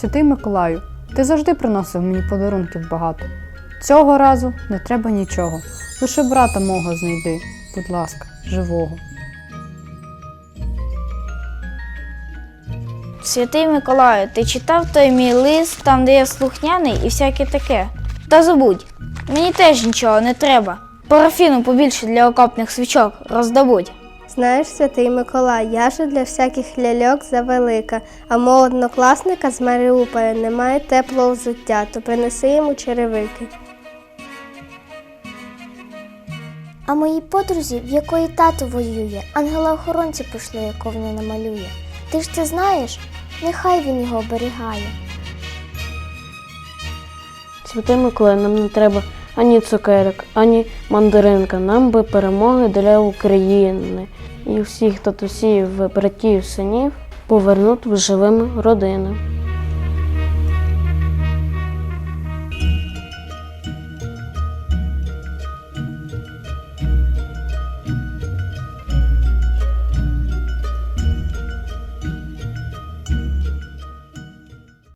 Святий Миколаю, ти завжди приносив мені подарунків багато. Цього разу не треба нічого. Лише брата мого знайди, будь ласка, живого. Святий Миколаю, ти читав той мій лист, там, де я слухняний і всяке таке. Та забудь, мені теж нічого не треба. Парафіну побільше для окопних свічок роздобудь. Знаєш, святий Миколай, я же для всяких ляльок завелика, а мого однокласника з Маріуполя немає теплого взуття, то принеси йому черевики. А моїй подрузі, в якої тато воює, ангела-охоронці пішли, яку вона намалює. Ти ж це знаєш? Нехай він його оберігає. Святий Миколай, нам не треба ані цукерок, ані мандаринка. Нам би перемоги для України і всіх татусів, братів, синів повернути в живими родинами.